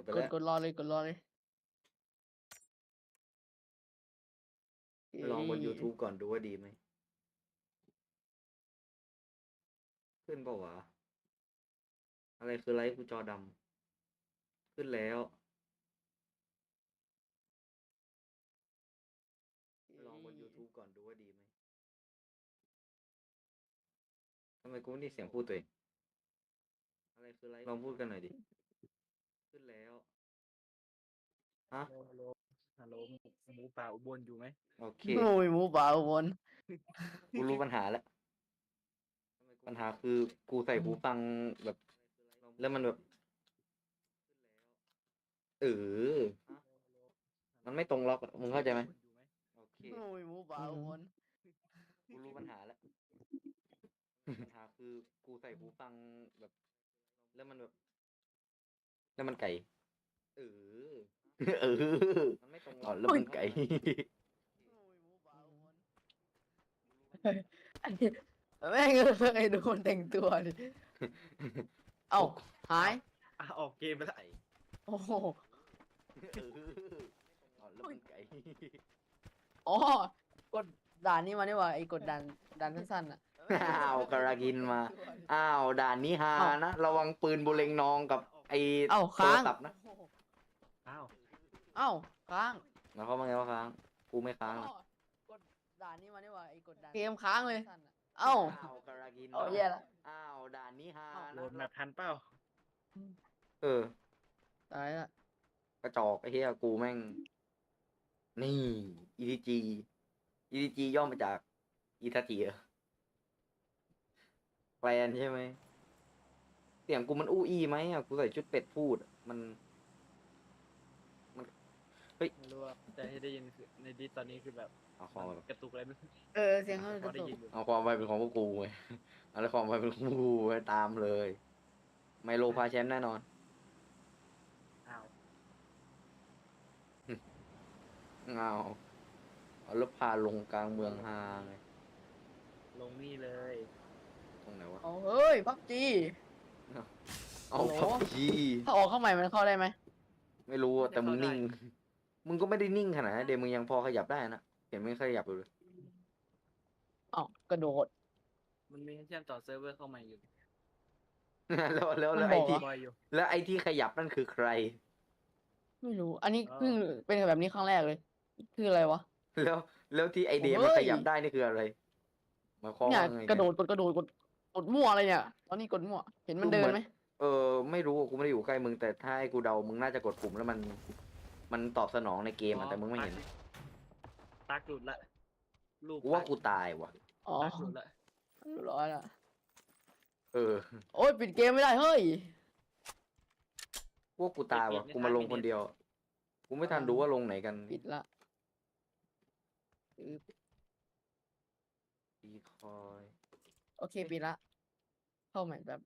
ดไปกดแล้วกดรอเลยกดรอเลยไปลองบนเอ้ย YouTube ก่อนดูว่าดีไหม ขึ้นเปล่าวะ อะไรคือไลฟ์กูจอดำ ขึ้นแล้วไปลองบน YouTube ก่อนดูว่าดีไหมทำไมกูไม่ได้เสียงพูดตัวเอง อะไรคือไลฟ์ลองพูดกันหน่อยดิขึ้น แล้วฮะฮัลโหลฮัลโหลหมูหมูป่าอุบลอยู่ไหมโอเคโอ้ยหมูป่าอุบลกูรู้ปัญหาแล้ว ปัญหาคือกูใส่หูฟังแบบ แล้วมันแบบเออมันไม่ตรงล็อกอะมึงเข้าใจไหมโอเคโอ้ยหมูป่าอุบลกูรู้ปัญหาแล้ว ปัญหาคือกูใส่หูฟังแบบ แล้วมันแบบ แล้วมันไก่เออเออมันไม่ตรงล็อกแล้วมันไก่โอ้ยหมูป่าอุบลอันนี้แม่งเคยดูคนแต่งตัวดิเอ้าหาย อะออกเกมไปแล้วโอ้โหเอออ๋อแล้วมันไก่อ๋อกดด่านนี้มานี่หว่าไอ้กดด่านด่านสั้นๆอะอ้าวกระกินมา อ้าวด่านนี้ฮาเอ้านะ ระวังปืนบุเรงนองกับ ไอ้เอ้าโทค้ารงศัพท์นะอ้าวเอ้าค้างแล้วเขามาไงวะค้างกูไม่ค้างนะอ๋อกดด่านนี้มานี่หว่าไอ้กดด่านเกมค้างเลยเอ้าอ้า วกระกินเอามาแย่ละ อ้าวด่านนี้ฮาโหลนะดแมปทันเปล่าเออ ตายละกระจอกไอ้เหี้ยกูแม่ง นี่ EDG EDG ย่อมาจากอีทัจิเหรอแปลนใช่ไหม เสียงกูมันอู้อี้ไหมอะกูใส่ชุดเป็ดพูดอะมัน ไม่รู้ว่าแต่ที่ได้ยินคือในดิสตอนนี้คือแบบเอาความกระตุกอะไรไม่รู้เออเสียงเขากพอระได้ตุกยินอยู่เอาความไปเป็นของพวกกูไงเอาแล้วความไปเป็นของพวกกูไว้ตามเลย ไมโลพาแชมป์แน่นอน อ้าวเอาเอาแล้วพาลงกลางเมืองฮาไงลงนี่เลยตรงไหนวะเอาเฮ้ยพับจี เอาโอ้โห พับจีถ้าออกเข้าใหม่มันเข้าได้ไหมไม่รู้อะแต่มึงนิ่ง มึงก็ไม่ได้นิ่งขนาดนั้นเดยวมึงยังพอขยับได้นะเห็นมึงขยับอยู่เลยอ้าวกระโดด มันมีให้เชื่อมต่อเซิร์ฟเวอร์เข้ามาอยู่แล้วแล้วแล้วมันไอ้บอกที่บอยอยู่ แล้วไอ้ที่ขยับนั่นคือใคร ไม่รู้ อันนี้อ๋อ เพิ่งเป็นแบบนี้ครั้งแรกเลย คืออะไรวะ แล้วแล้วที่ไอเดียโอ้มันยขยับได้นี่คืออะไรหมายความเนี่ยว่าไงกระโดดกดกระโดดกด กดมั่วอะไรเนี่ย ตอนนี้กดมั่ว เห็นมันเดินไหมเออไม่รู้อะกูไม่ได้อยู่ใกล้มึงแต่ถ้าให้กูเดามึงน่าจะกดปุ่มแล้วมัน มันตอบสนองในเกมอะแต่มึงไม่เห็นตักหลุดละลูกกูว่ากูตายว่ะอ๋อตักหลุดละเรียบร้อยละเออโอ้ยปิดเกมไม่ได้เฮ้ยกูว่ากูตายว่ะกูมาลงคนเดียวกูไม่ทันรู้ว่าลงไหนกันปิดละอึ๊บดีคอย โอเคปิดละ เข้าใหม่แบบ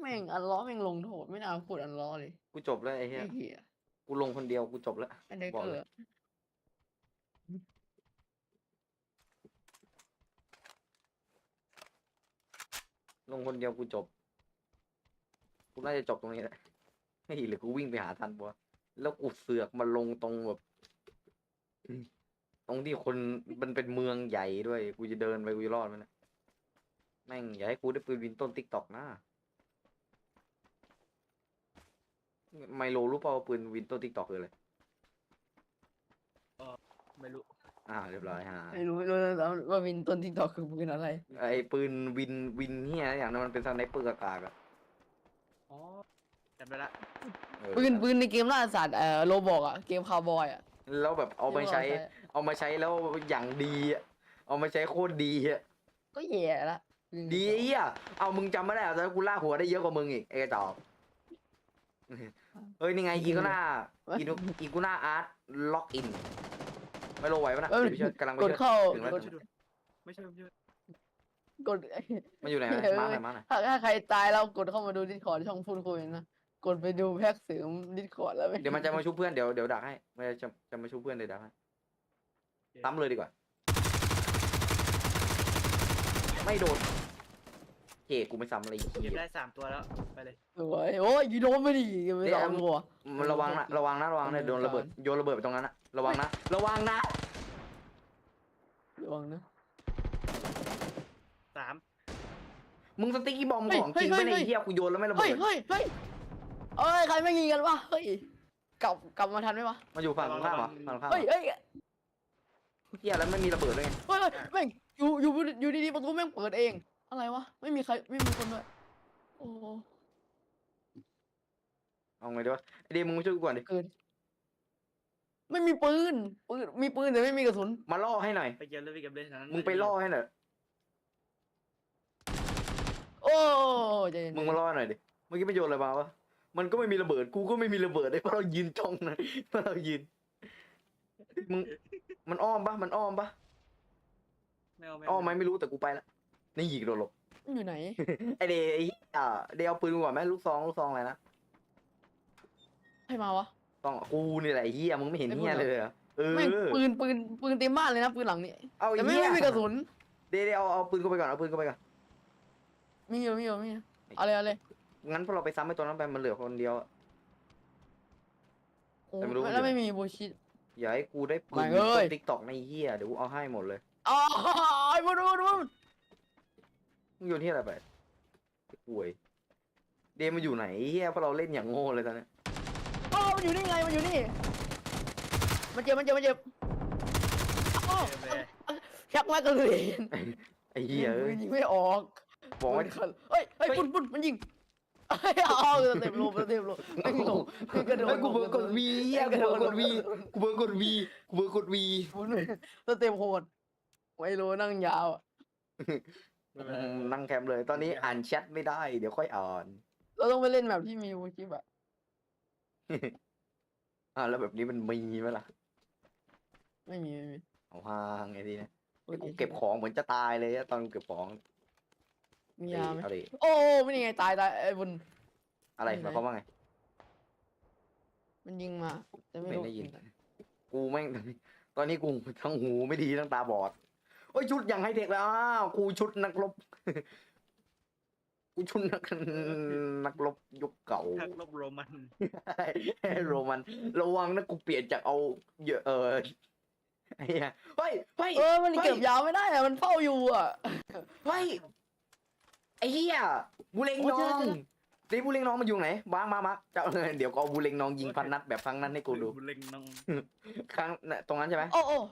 แม่งอันล้อแม่งลงโทษไม่น่าพูดอันล้อเลยกูจบแล้วไอ้เหี้ยไอ้เหี้ยกูลงคนเดียวกูจบแล้วอันเดอร์บอกเกอเลยร์ลงคนเดียวกูจบกูน่าจะจบตรงนี้แหละเฮ้ยหรือกูวิ่งไปหาทันปะแล้วกูเสือกมาลงตรงแบบ ตรงที่คนมันเป็นเมืองใหญ่ด้วย กูจะเดินไปกูจะรอดไหมเนะ แม่งอย่าให้กูได้ปืนวินต้นติ๊กตอกนะไมโลรู้เปล่าว่าปืนวินต้นติ๊กตอกคืออะไรไม่รู้ อ่าเรียบร้อยฮะไม่รู้ไม่รู้แล้วว่าวินต้นทิกตอกคือปืนอะไร ไอปืนวินวินเฮียอย่างนั้นมันเป็นสไนเปอร์กากๆอะอ๋อจำได้ละเออปืนปืนในเกมล่าสัตว์เอ่อโรบอกอะเกมคาวบอยอะแล้วแบบเอามาใช้ที่ว่เอามาใช้แล้วอย่างดีอะเอามาใช้โคตรดีอะก็แย่ละปืน ดีไอ้เหี้ยเอามึงจำไม่ได้เหรอตอนนั้นกูล่ากหัวได้เยอะกว่ามึงอีกไอ้กระจอกเฮ้ยนี่ไงอีกูน่าอีกูอีกูน่าอาร์ตล็อกอิน ไม่รู้ไหวปะนะเอ้ยเดี๋ยวไปช่วยกำลังไปกดช่วยเข้าถึงแล้วกดช่วยดูไม่ใช่ไม่ใช่กดมันอยู่ไหนวะเออมาหน่อยมาหน่อยถ้าถ้าใครตายแล้วกดเข้ามาดูดิสคอร์ดช่องพูดคุยนะกดไปดูแพ็กเสริมดิสคอร์ดแล้วไม่เดี๋ยวมันจะมาชุบเพื่อนเดี๋ยวเดี๋ยวดักให้มันจะจะมาชุบเพื่อนเดี๋ยวดักให้ตั้มเลยดีกว่า ไม่โดนเจ กูไม่ซ้ำอะไรอีกเก็บได้สามตัวแล้วไปเลยสวยโอ้ยยีโดนไม่ดีกันไปสองตัว มันระวังนะระวังนะระวังนะโดนระเบิดโยนระเบิดไปตรงนั้นนะระวังนะระวังนะระวังนะสามมึงสติ๊กกี้บอมเฮ้ยของจริงเฮ้ไม่ยในเฮ้ยเฮียกูโยนแล้วไม่ระเฮ้เบิยดเฮ้ยเฮ้ยเอ้ยใครไม่ยิงกันวะเฮ้ยกลับกลับมาทันไหมวะมันอยู่ฝั่งตรงข้ามเหรอฝั่งตรงข้ามเหรเฮ้ยอเฮ้ยเฮียแล้วไม่มีระเบิดเลยไงเฮ้ยเฮ้ยแม่งอยู่อยู่อยู่ดีๆประตูแม่งเปิดเอง อะไรวะ ไม่มีใครไม่มีคนด้วยโอ้เอาไงดีวะไอเดมมึงมาช่วยกูก่อนดิ เกิน ไม่มีปืนปืนมีปืนแต่ไม่มีกระสุน มาล่อให้หน่อย ไปเก็บเลยไปเก็บเลยนั้นมึงไปล่อให้หน่อย โอ้ใจเย็นมึงมาล่อให้หน่อยดิ เมื่อกี้ไปโยนอะไรมาวะ มันก็ไม่มีระเบิด กูก็ไม่มีระเบิดเลยเพราะเรายืนจ้องนะเพราะเรายืน มึง มันอ้อมปะมันอ้อมปะไม่เอาไม่อ้อเอามไหมไม่รู้แต่กูไปละ นี่หยิกโดนหลบมันอยู่ไหน ไอเดย์ไอ้อ่าเดย์เอาปืนกูก่อนไหมลูกซองลูกซองอะไรนะใครมาวะซองกูนี่แหละไอ้เฮียมึงไม่เห็นไอ้เฮียพวกเราเลยเหรอเออแม่งปืนปืนปืนเต็มบ้านเลยนะปืนหลังนี่เอาแต่ไม่เฮียไม่มีกระสุน เดย์เดย์เอาเอาปืนกูไปก่อนเอาปืนกูไปก่อนมีอยู่มีอยู่มีอยู่เอาเลยเอาเลยงั้นพวกเราไปซ้ำไอ้ตัวนั้นไปมันเหลือคนเดียวอะโอ้แต่ไม่รู้มันอยู่แล้วไม่มีบูชิต อย่าให้กูได้ปืนไม่เอ้ย ติ๊กตอกในเฮียเดี๋ยวกูเอาให้หมดเลย อ๋อไอ้บุญบุญบุญ มึงโยนที่อะไรไปป่วย เดย์มันอยู่ไหนเฮียเพราะเราเล่นอย่างโง่เลยตอนเนี้ยอ๋อมันอยู่นี่ไง มันอยู่นี่ มันเจ็บ มันเจ็บ มันเจ็บอ้าวเก็บเลยชักมากระเลยไอ้เฮียเอ้ยยิงไม่ออกบอกว่าเฮ้ยเฮ้ยเฮ้ยปุ่นปุ่นมันยิงเฮ้เอาเต็มโลเต็มโลไม่งงไม่กระโดดกูเบอร์กดวีเฮียกูเบอร์กดวีกูเบอร์กดวีกูเบอร์กดวีปุ่นสเต็มโหดไม่รู้นั่งยาว นไรนั่งแคมป์เลย ตอนนี้อ่านแชทไม่ได้ เดี๋ยวค่อยอ่าน เราต้องไปเล่นแบบที่มีบูชิปอะอ่าแล้วแบบนี้มันมีไหมล่ะไม่มีไม่มีเอาห่างไงดีนะโอ้ยกูเก็บของเหมือนจะตายเลยอะตอนกูเก็บของมียาไหมเอาดิโอ้ไม่นี่ไงตายตายไอ้บุญอะไรไม่หมายความว่าไง มันยิงมา แต่ไม่ไม่รู้ได้ยิน กูแม่งตอนนี้กูทั้งหูไม่ดีทั้งตาบอด โอ้ยชุดอย่างไฮเทคแล้วอ้าวกูชุดนักรบ กูชุดนักนักรบยุคเก่า ทักลบโรมันโรมัน ระวังนะกูเปลี่ยนจากเอาเยอะเออไอ้เหี้ยเฮ้ยเฮ้ย เออมันเฮ้ยเก็บยาวไม่ได้อะมันเฝ้าอยู่อะเฮ้ยไอ้เหี้ยบูเลงโอ้น้เจอองเจอ นี่บูเลงน้องมันอยู่ไหนบ้างมามาจะเอาเดี๋ยวก็เอาบูเลงน้องยิงพันนัดแบบครั้งนั้นให้กูดูเล็งน้องครั้งน่ะตรงนั้นใช่ไหมโอ้โอ้ไ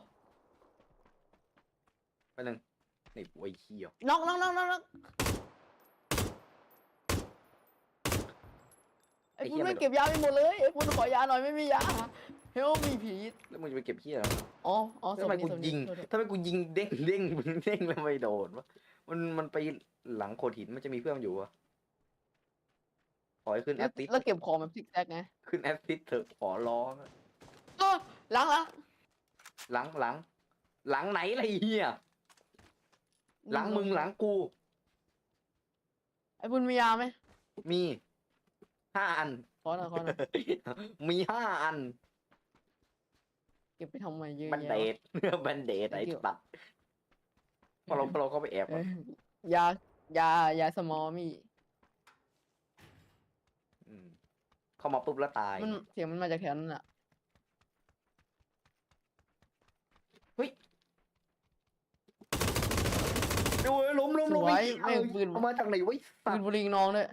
ปหนึ่งนี่โอ้ยเขี้ยวน็อกน็อกน็อกน็อกน็อกไอ้ไอ้คุเหี้ณยไม่ไม่เก็บยาไปหมดเลยไอ้คุณขอยาหน่อยไม่มียาเฮลมีผีแล้วมึงจะไปเก็บเขี้ยอะไรอ๋ออ๋อทำไมศพนี้กูศพนี้ยิงโทษโทษทำไมกูยิงเด้งเด้งเด้งแล้วไม่โดนวะมันมันไปหลังโขดหินมันจะมีเพื่อนมันอยู่วะขอให้ขึ้นแอแล้วตติสแล้วเก็บของแบบซิกแซกไงขึ้นแอตติสเถอะขอร้องเออหลังหลังหลังหลังหลังไหนล่ะไรเฮีย หลังมึงหลังกู ไอ้บุญมียาไหมมีห้าอัน ขอหน่อยขอหน่อยมีห้าอัน เก็บไปทำไมเยอะบันเดแยะดบันเดดไอ้ Thank you ตัดพอเราพอเราเข้าไปแอบเอ้อะยยายายาสมอมีมเข้ามาปุ๊บแล้วตาย มันเสียงมันมาจากแถวนั้นอะ ดูเว้ยล้มล้มสล้มวยไอ้เหี้ยแม่งปืน เอามาจากไหนวะไอ้สัปืตนว์บุรีน้องด้วย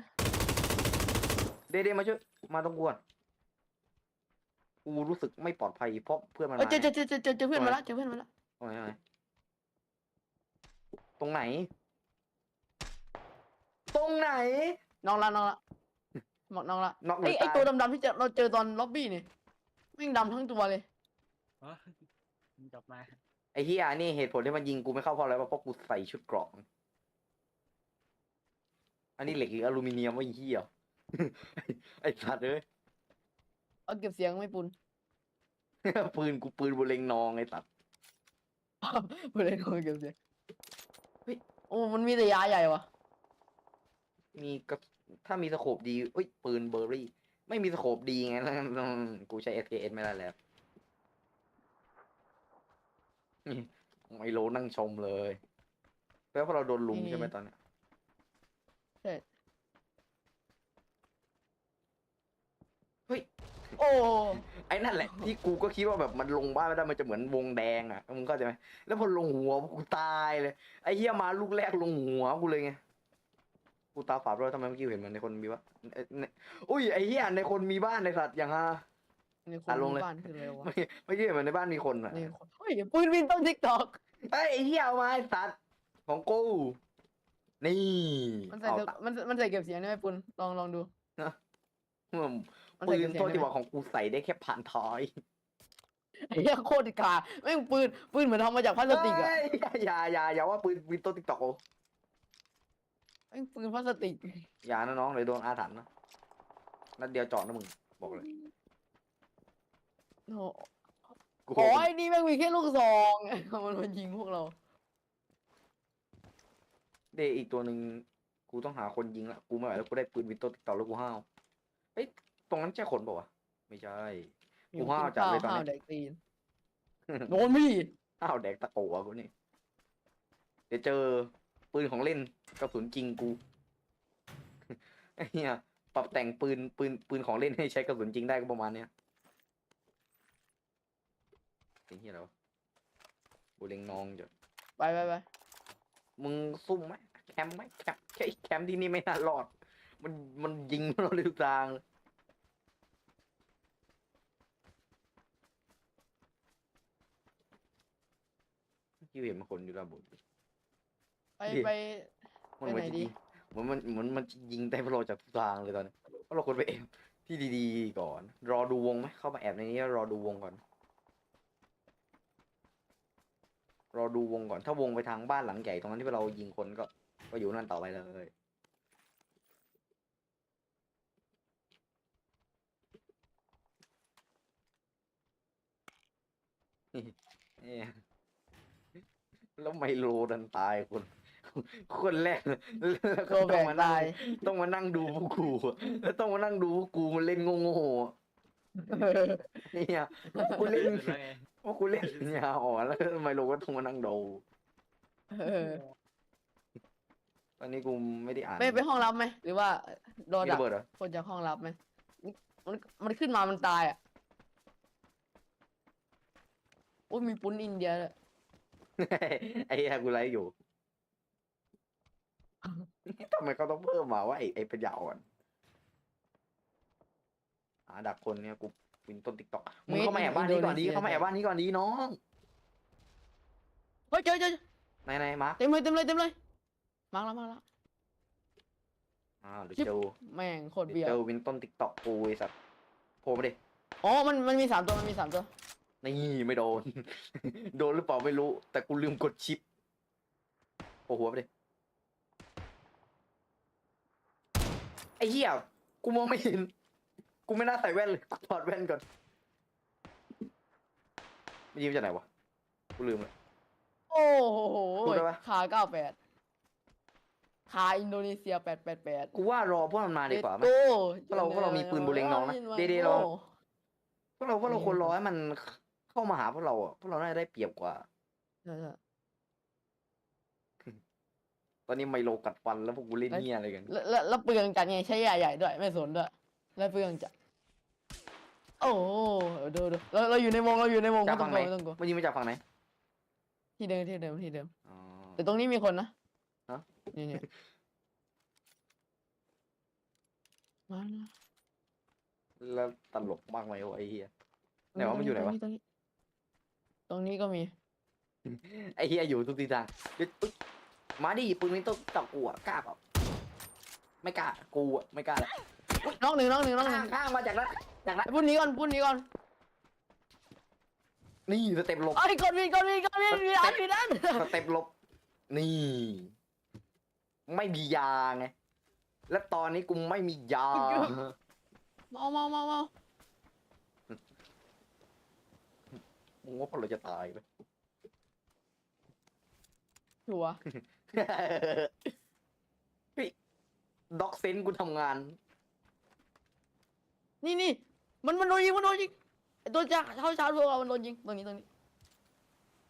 เดเดมาช่วยมาตรงกวนกูรู้สึกไม่ปลอดภัยเพราะเพื่อนมันเอ้ยมาเจอเจอเจอเจอเจอเจอเพื่อนมาแล้วเจอเพื่อนมาแล้วตรงไหนตรงไหน ตรงไหน น้องละน้องละบอกน้องละน็อกหไอรือไอตาย ตัวดำๆที่เจอเราเจอตอนล็อบบี้นี่แม่งดำทั้งตัวเลย อ๋อมันกลับมา ไอ้เฮียนี่เหตุผลที่มันยิงกูไม่เข้าเพราะอะไรวะเพราะกูใส่ชุดเกราะอันนี้เหล็กหรืออลูมิเนียมวะไอ้เฮียไอ้สัตว์เอ้ย เอาเก็บเสียงไม่ปุนปืนกูปืนบุเรงนองไอ้สัตว์บุรีน้องเก็บเสียงเฮ้ยโอ้มันมีแต่ยาใหญ่วะมีกระถ้ามีสโคปดีเอ้ยปืนเบอร์รี่ ไม่มีสโคปดีไงแล้วกูใช้ SKS ไม่ได้แล้ว นี่ ไมโลนั่งชมเลยแปลว่าเราโดนลุมใช่ไหมตอนเนี้ยช่เฮ้ย โอ้ ไอ้นั่นแหละที่กูก็คิดว่าแบบมันลงบ้านไม่ได้มันจะเหมือนวงแดงอะมึงเข้าใจไหมแล้วพอลงหัวกูตายเลย ไอ้เหี้ยมาลูกแรกลงหัวกูเลยไงกูตาฝาดด้วยทำไมเมื่อกี้เห็นมันในคนมีวะเอ้ยในอุ้ยไอ้เหี้ยในคนมีบ้านในสัตว์อย่างฮะ ในคนอะลงเลย บ้านคืออะไรวะไม่ไม่ใช่เหมือนในบ้านมีคนอะในคนเฮ้ยปืนวินต้องทิกตอกเอ้ยไอ้เหี้ยเอามาไอ้สัตว์ของกูนี่มันใส่เอาเก็บตะมันมันใส่เก็บเสียงได้ไหมปุนลองลองดูอืมมันปืใส่เก็นบเสียงตัวได้ที่ไหมบอกของกูใส่ได้แค่ผ่านท้ายไอ้เหี้ยโคตรกาแม่งปืนปืนเหมือนทำมาจากพลาสติกอะเอ้ยอย่าอย่าอย่าว่าปืนปืนตัวติ๊กตอกแม่งปืนพลาสติกอย่านะน้องเลยโดนอาถรรพ์นะนัดเดียวเจอดนะมึงบอกเลย โอ้กูโอ้ยนี่แม่งมีแค่ลูกซองมันมายิงพวกเรา เดอีกตัวหนึ่งกูต้องหาคนยิงละกูไม่ไหวแล้วกูได้ปืนวินโตติ๊กตอกแล้วกูห้าวเฮ้ยตรงนั้นใช่คนเปล่าวะไม่ใช่ กูห้าวจัดเลยตอนนี้ห้าวแดกตีนโดนไม่ดีห้าวแดกตะโกวะกูนี่ เดี๋ยวเจอปืนของเล่นกระสุนจริงกู ไอ้เหี้ยปรับแต่งปืนปืนปืนของเล่นให้ใช้กระสุนจริงได้ก็ประมาณเนี้ย ไอ้เหี้ยอะไรวะกูเล็งนองจ้ะไปไปไปมึงซุ่มไหมแคมป์ไหมแคมป์แค่แคมป์ที่นี่ไม่น่ารอด มันมันยิงเราเลยทุกทางเลยที่เห็นมันคนอยู่ระบุไปดิไปมันเหมือนไปไหนจะดียิงเหมือนมันเหมือนมันจะยิงแต่พวกเราจากทุกทางเลยตอนนี้เพราะเราควรไปแอบที่ดีๆก่อน รอดูวงไหมเข้ามาแอบในนี้แล้วรอดูวงก่อน รอดูวงก่อน ถ้าวงไปทางบ้านหลังใหญ่ตรงนั้นที่เรายิงคนก็ ก็อยู่นั่นต่อไปเลยเอ๊ะแล้วไมโลดันตายคน คนแรกแล้วโกก็แบต้องกมานั่งตายต้องมานั่งดูพวกกูอะแล้วต้องมานั่งดูพวกกูมันเล่นโง่ๆอะเนี่ยกูเล่นสุดแล้ วไงว่ากูเล่นยาอ่อนแล้วไมโลก็ต้องมานั่งดูเออตอนนี้กูไม่ได้อ่านไม่ไปห้องรับไหมหรือว่าโดนมีดัระกเบิดเหรอคนจากห้องรับไหมมันมันขึ้นมามันตายอะอุ้ยมีปุ้นอินเดียเลยไอ้เหี้ยกูไลฟ์อยู่ทำไมเขาต้องเพิ่มมาว่าไอ้ไอ้ปัญญาอ่อนหาดักคนเนี่ยกู วินต้นติ๊กต็อกมึงเข้ามาแอบบ้านนี้ก่อนดีเข้ามาแอบบ้านนี้ก่อนดีน้องเฮ้ยเจอเจอเจอไหนไหนมาร์คเต็มเลยเต็มเลยเต็มเลยมาแล้วมาแล้วอ้าวเดี๋ยวชิบเจอแม่งโคตรเดี๋เบียยวเจอวินต้นติ๊กต็อกกูไอ้สัตว์โผล่มาดิอ๋อมันมันมีสามตัวมันมีสามตัวนี่ไม่โดน โดนหรือเปล่าไม่รู้ แต่กูลืมกดชิปโผล่หัวไปดิไอ้เหี้ยกูมองไม่เห็น กูไม่น่าใส่แว่นเลยกูถอดแว่นก่อนไม่ยิ้มจากไหนวะ กูลืมเลยโอ้โหพูดได้ปะคาเก้าแปดคาอินโดนีเซียแปดแปดแปดกูว่ารอพวกมันมาดีกว่าไหมโอ้เพราะเราเพราะเรามีปืนบุเรงน้องนะเดๆเราพวกเราพวกเราควรรอให้มันเข้ามาหาพวกเราอะพวกเราน่าจะได้เปรียบกว่าใช่ใช่ตอนนี้ไมโลกัดฟันแล้วพวกกูเล่นแล้วเงี้ยอะไรกันแล้วแล้วแล้วเปลืองจัดไงใช้ใหญ่ใหญ่ๆด้วย ไม่สนด้วย แล้วเปลืองจัด โอ้โหดูดูเราเราอยู่ในวงเราอยู่ในวงจากไม่ต้ฝั่องงกไหนลัวไม่ต้องกลัวมันยิงมาจากฝั่งไหนที่เดิมที่เดิมที่เดิม อ๋อ แต่ตรงนี้มีคนนะฮะ นี่นี่มานะแล้วตลกมากไหมวะไอ้เหี้ย ไหนวะมันอยู่ไหนวะ ตรงนี้ตรงนี้ก็มี ไอ้เหี้ยอยู่ทุกที่ทางเดี๋ยวอุ๊ยมาดิปืนนี้ต้องจับกูอะกล้าเปล่าไม่กล้ากูอะไม่กล้าแล้วน้องหนึ่งน้องหนึ่งน้องหนึ่ข้างงข้างมาจากนั้น จากนั้นไอ้พุ่นหนี้ก่อนพุ่นหนี้ก่อนนี่สเต็ปหลบไอ้ยกดวินกดวินกดวินมีอันมีนั่นสเต็ปหลบ นี่ ไม่มียาไง และตอนนี้กูไม่มียา เมาเมาเมาเมามึงว่าพวกเราจะตายไหมชัวร์เฮ้ยด็อกเซนกูทำงาน นี่นี่ มันมันโดนยิงมันโดนยิงไอ้ตัวจ้าเท้าชาร์จพวกเรามันโดนยิงตรงนี้ตรงนี้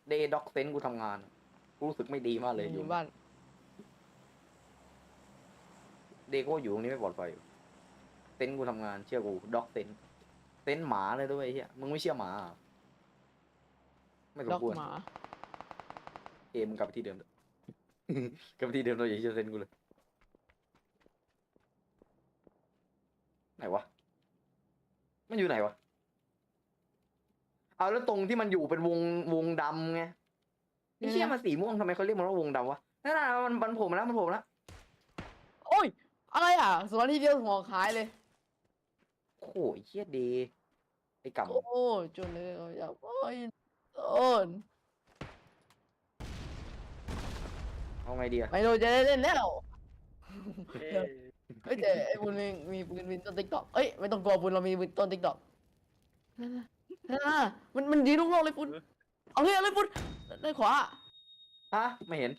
เดย์ด็อกเซนกูทำงาน กูรู้สึกไม่ดีมากเลยออยู่ยู่บ้านเดโก้อยู่ตรงนี้ไม่ปลอดภัยเต็นท์กูทำงานเชื่อกูด็อกเต็นท์เต็นท์หมาเลยด้วยไอ้เฮียมึงไม่เชื่อหมาเหรอไม่สมด็อกควรหมาเอมึงกลับไปที่เดิมเถอะ กลับไปที่เดิมเราอย่าเชื่อเต็นท์กูเลยไหนวะ มันอยู่ไหนวะ เอาแล้วตรงที่มันอยู่เป็นวงวงดำไงไอ้เชี่ยมันสีม่วงทำไมเขาเรียกมันว่าวงดำวะนั่นน่ะมันมันโผล่มาแล้วมันโผล่มาแล้วโอ้ย อะไรอะสวนที่เดียวหัวขายเลย โอ้โหไอ้เชี่ยเดไอ้กำโอ้จนเลยอยากโอ้ยโอ้ยเอาไงดีอะไม่รู้จะได้เล่นแล้ว เอ้ยเฮ้ยแต่ไอ้บุญมีมีปืนวินต้นติ๊กต็อกเอ้ยไม่ต้องกลัวบุญเรามีต้นติ๊กต็อกนั่นน่ะนั่นน่ะมันมันดีลูกโลกเลยปุ้นเอาเลยเอาเลยปุ้นด้านขวาฮะไม่เห็น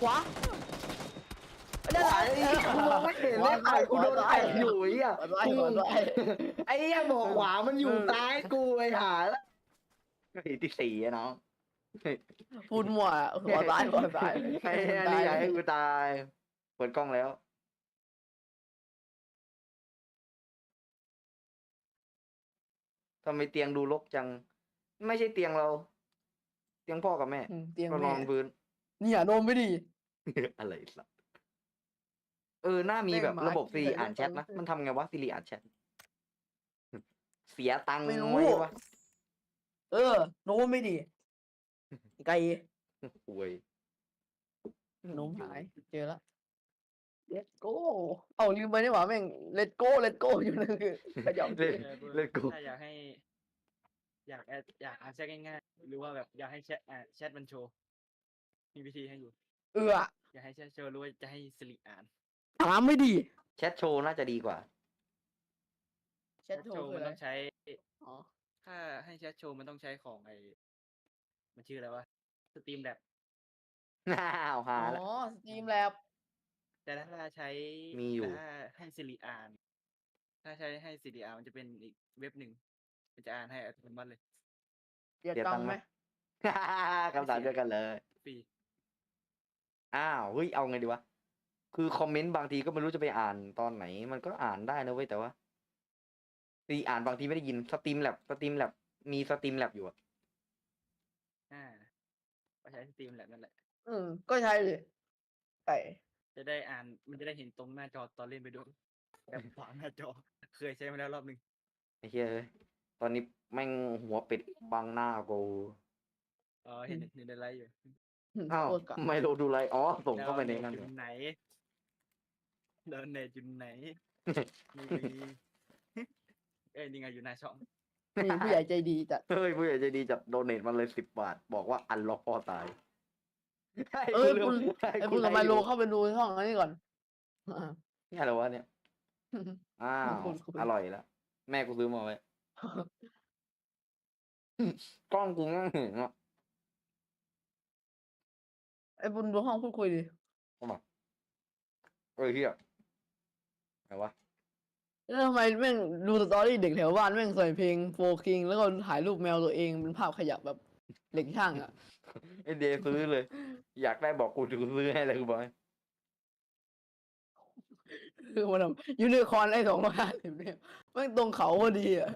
ขวาด้านหลังไอ้เหี้ยกูมองไม่เห็นเลยไอ้กูโดนไอ้อยู่ไอ้เหี้ยขวาซ้ายขวาซ้ายไอ้เหี้ยบอกขวามันอยู่ซ้ายกูไอ้หาละไอ้ที่สี่อะน้องปุ้นมั่วขวาซ้ายขวาซ้ายไอ้เหี้ยนี่อยากให้กูตายเปิดกล้องแล้ว ทำไมเตียงดูรกจัง ไม่ใช่เตียงเรา เตียงพ่อกับแม่อืมเตียงเรานแม่อนพื้นเนี่ยโดนไม่ดี อะไรสักเออ หน้ามีแม่งแบบหมาระบบกินซีรีแต่อ่านแชทนะลูกมันทำไงวะซีรีอ่านแชท เสียตังค์ไม่รู้ไว้วะเออโน้มไม่ดีไกลป่วยโน้มหาย เจอแล้ว let's go เอาลืมไปนี่หว่าแม่ง let's go let's go อยู่นั่นคือขยับเล่นออเล่นกูถ้าอยากให้ อยากแอดอยากอ่านแชทง่ายๆ หรือว่าแบบอยากให้แชทอ่าแชทมันโชว์ มีวิธีให้อยู่ เอืออยากให้แชทโชว์หรือว่าจะให้สิริอ่าน ถามไม่ดีแชทโชว์น่าจะดีกว่า แชทโทรคือมันอะไรต้องใช้ อ๋อถ้าให้แชทโชว์มันต้องใช้ของไอมันชื่ออะไรวะสตรีมแลบอ้าวหาละอ๋อสตรีมแลบ แต่ถ้าใช้มีอยู่แต่ถ้าให้สิริอ่าน ถ้าใช้ให้สิริอ่านมันจะเป็นอีกเว็บหนึ่งมันจะอ่านให้อัตโนมัติเลยเดียเสียตัตังงค์ค์ไหไหมมคำถามเดียวกันเลย ฟรีอ้าวเฮ้ยเอาไงดีวะ คือคอมเมนต์บางทีก็ไม่รู้จะไปอ่านตอนไหน มันก็อ่านได้นะเว้ยแต่ว่าตีอ่านบางทีไม่ได้ยินสตรีมแลบสตรีมแลบมีสตรีมแลบอยู่อะอ่าก็ใช้สตรีมแลบนั่นแหละ อืม ก็ใช่เลยไก่ จะได้อ่านมันจะได้เห็นตรงหน้าจอตอนเล่นไปด้วยแบบขวางหน้าจอ เคยใช้มาแล้วรอบหนึ่งไอ้เหี้ยเอ้ยตอนนี้แม่งหัวเป็ดบังหน้ากูเออเห็นเห็นในไลฟ์อยู่อ้าวโคตรกะไม่รู้ดูไรอ๋อส่งเข้าไปในดวนั้นเตเหรจุอ ดไหนดาวเนตจุดไหนไม่มี เอ้ยนี่ไงอยู่หน้าช่องมีผู้ใหญ่ใจดีจัดเฮ้ยผู้ใหญ่ใจดีจัดโดเนทมันเลยสิบบาท บอกว่าอันล็อกพ่อตายให้ เอ้ยลืมคุณให้ไอ้กูคุณกับไลไมฟ์อโลยู่เข้าไปดูช่องอันนี้ก่อนอ่านี่อะไรวะเนี่ยอ้าวคุณคุณอร่อยแล้วแม่กูซื้อมาไว้กล้องกูง่างเห็นอะไอ้บุญดูห้องพูดคุยดิเอ้ยเฮียไหนวะแล้วทำไมแม่งดูสตอรี่เด็กแถวบ้านแม่งใส่เพลงโฟคิงแล้วก็ถ่ายรูปแมวตัวเองเป็นภาพขยับแบบเหล็กช่างอะ ไอเดย์ซื้อเลย อยากได้บอกกูจะกูซื้อให้เลยกูบอกให้คือมันแบบยูนิคอร์นไอ้สองร้อยห้าสิบเนี่ยแม่งตรงเขาพอดีอะ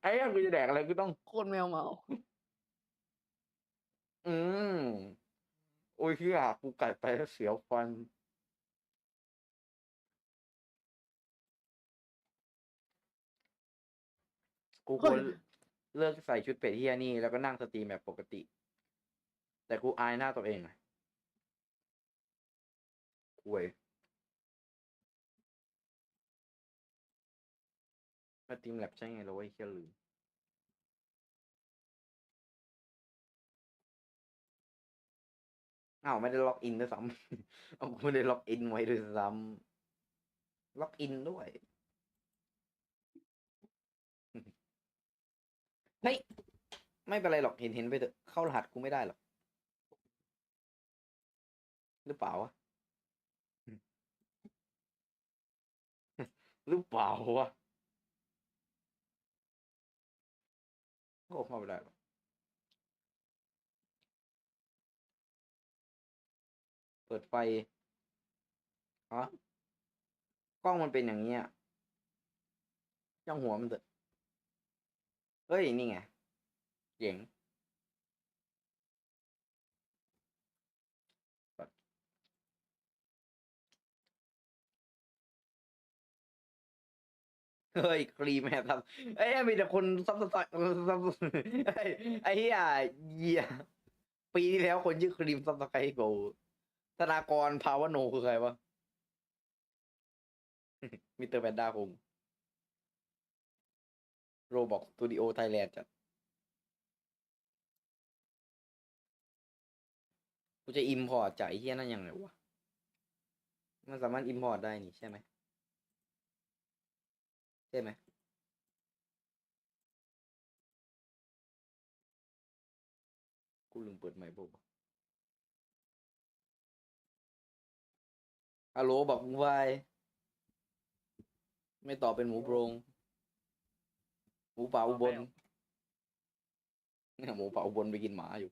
ไอ้เหี้ยกูจะแดกอะไรกูต้อง โคตรแมวเมา อืมโอ้ยเฮียกูกัดไปแล้วเสียวฟัน กูควร เลิกใส่ชุดเป็ดเฮียนี่แล้วก็นั่งสตรีมแบบปกติ แต่กูอายหน้าตัวเองอะคุยสตรีมแลบใช่ไงเราไว้เฮียลืมอ้าวไม่ได้ล็อกอินด้วยซ้ำเอากูไม่ได้ล็อกอินไว้ด้วยซ้ำล็อกอินด้วย เฮ้ย ไม่เป็นไรหรอกเห็นเห็นไปเถอะเข้ารหัสกูไม่ได้หรอก หรือเปล่าวะหรือเปล่าวะโอ้เข้าไม่ได้หรอกเปิดไฟฮะกล้องมันเป็นอย่างเงี้ยจ้องหัวมันเถอะ เฮ้ย นี่ไงเจ๋งเฮ้ยครีมแอบทำเอ้ยมีแต่คนซับซ้อนซับไอ้เหี้ยเหี้ยปีที่แล้วคนชื่อครีมซับสไครต์กูธนากรภาวโนคือใครวะมิเตอร์แพนด้าคง โรบอกสตูดิโอไทยแลนด์จัดกูจะอิมพอร์ตจากไอ้เหี้ยนั่นยังไงวะ มันสามารถอิมพอร์ตได้นี่ใช่ไหมใช่ไหมกูลืมเปิดไมค์บอกฮัลโหลบอกมึงไวายไม่ตอบเป็นหมูโปรง หมูป่าอุบลเนี่ยหมูป่าอุบลไปกินหมาอยู่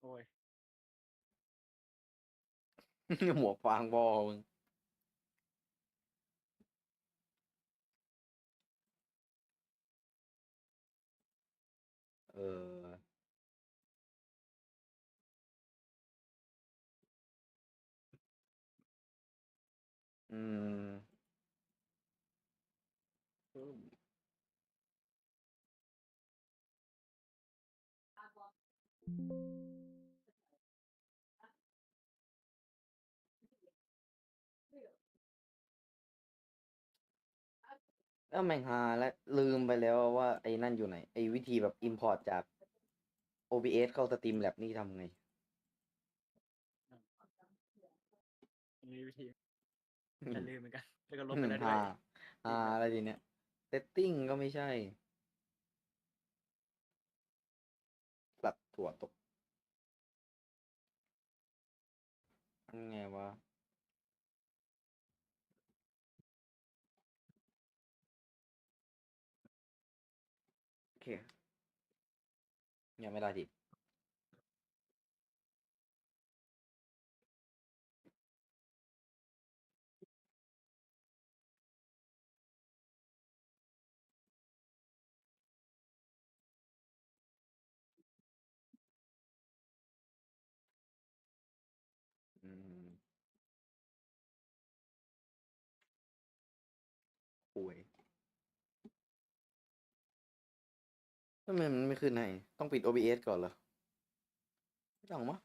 โอ้ยหมวกฟางบอมึงเอออืม เออแม่งหาและลืมไปแล้วว่าไอ้นั่นอยู่ไหน ไอ้วิธีแบบ import จาก OBS เข้า Streamlab นี่ทำไง มีวิธีจะลืมเหมือนกัน แล้วก็ลบไปได้ด้วหายหาอะไรทีเนี้ย setting ก็ไม่ใช่ ปรับถั่วตกมันไงวะโอเคยังไม่ได้ดิ ทำไมมันไม่ขึ้นให้ ต้องปิด OBS ก่อนเหรอ ไม่ต้องมั้ง